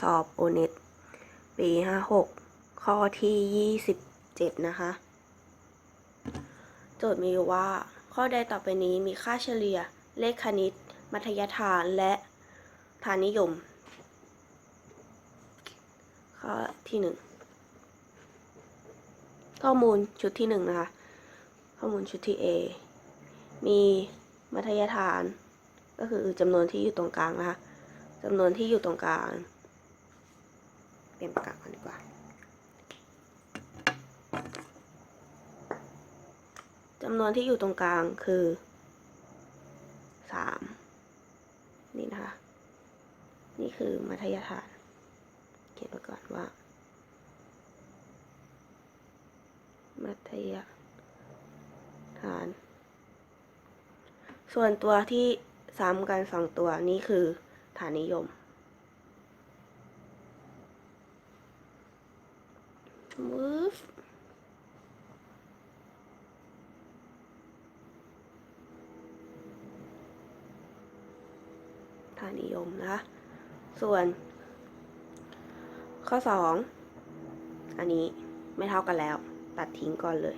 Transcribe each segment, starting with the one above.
สอบโอเน็ตปีห้าหกข้อที่ยี่สิบเจ็ดนะคะ โจทย์มีอยู่ว่า ข้อใดต่อไปนี้มีค่าเฉลี่ย เลขคณิต มัธยฐานและฐานนิยม ข้อที่หนึ่งข้อมูลชุดที่หนึ่งนะคะ ข้อมูลชุดที่ A มีมัธยฐาน ก็คือจำนวนที่อยู่ตรงกลางนะคะจำนวนที่อยู่ตรงกลาง เปลี่ยนปากกาก่อนดีกว่า จำนวนที่อยู่ตรงกลางคือสามนี่นะคะ นี่คือมัธยฐาน เขียนไว้ก่อนว่า มัธยฐาน ส่วนตัวที่ซ้ำกันสองตัวนี้คือฐานนิยม move ค่านิยมนะคะ ส่วน ข้อ 2 อันนี้ไม่เท่ากันแล้ว ตัดทิ้งก่อนเลย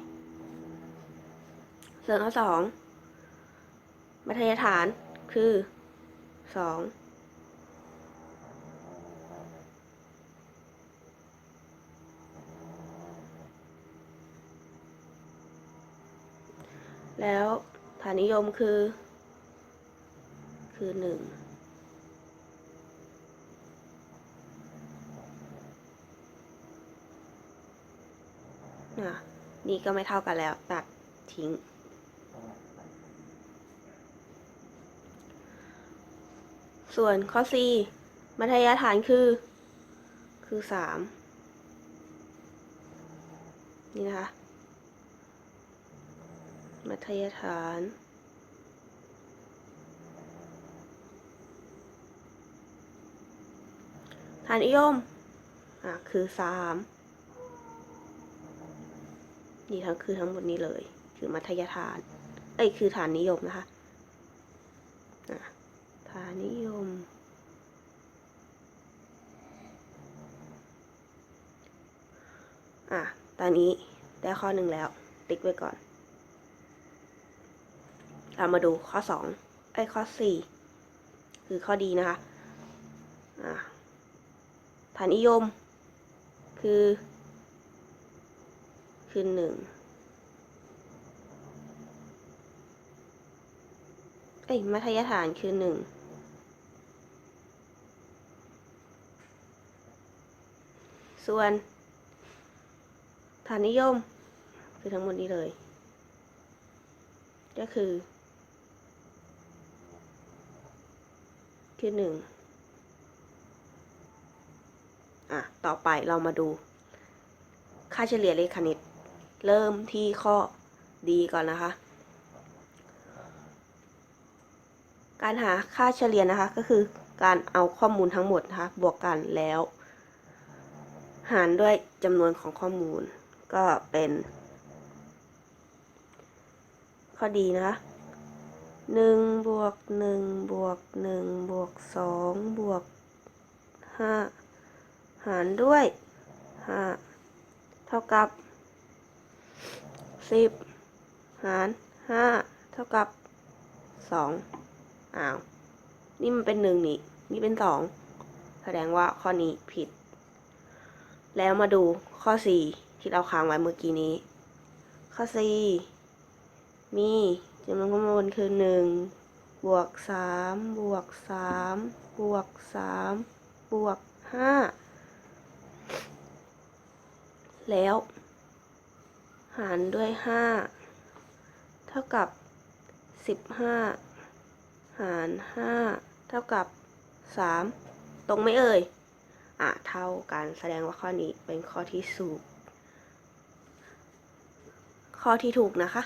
ส่วนข้อ 2 มัธยฐานคือ 2 แล้วฐานนิยมคือ คือหนึ่งนี่ก็ไม่เท่ากันแล้ว ตัดทิ้ง ส่วนข้อ C มัธยฐานคือ คือสามนี่นะคะ มัธยฐาน ฐานนิยม อะ คือสามนี่ทั้งคือทั้งหมดนี้เลย คือมัธยฐาน เอ้ย คือฐานนิยมนะคะฐานนิยม อะ ตอนนี้ได้ข้อหนึ่งแล้ว ติ๊กไว้ก่อน เรามาดูข้อสองไอ้ข้อสี่คือข้อดีนะคะอะฐานนิยม คือ คือหนึ่งเอ้ยมัธยฐานคือหนึ่งส่วน ฐานนิยม คือทั้งหมดนี้เลย ก็คือ คือหนึ่งอะ ต่อไปเรามาดู ค่าเฉลี่ยเลขคณิต เริ่มที่ข้อดีก่อนนะคะ การหาค่าเฉลี่ยนะคะก็คือการเอาข้อมูลทั้งหมดนะคะบวกกันแล้ว หารด้วยจำนวนของข้อมูลก็เป็น ข้อดีนะคะ หนึ่งบวกหนึ่งบวกหนึ่งบวกสองบวกห้าหารด้วยห้าเท่ากับสิบหารห้าเท่ากับสองอ้าวนี่มันเป็นหนึ่งนี่นี่เป็นสองแสดงว่าข้อนี้ผิด แล้วมาดูข้อสี่ที่เราค้างไว้เมื่อกี้นี้ ข้อสี่มี จำนวนข้อมูลคือหนึ่งบวกสามบวกสามบวกสามบวกห้าแล้ว หารด้วยห้าเท่ากับสิบห้าหารห้าเท่ากับสามตรงไหมเอ่ยอะเท่ากันแสดงว่าข้อนี้เป็นข้อที่สูกข้อที่ถูกนะคะ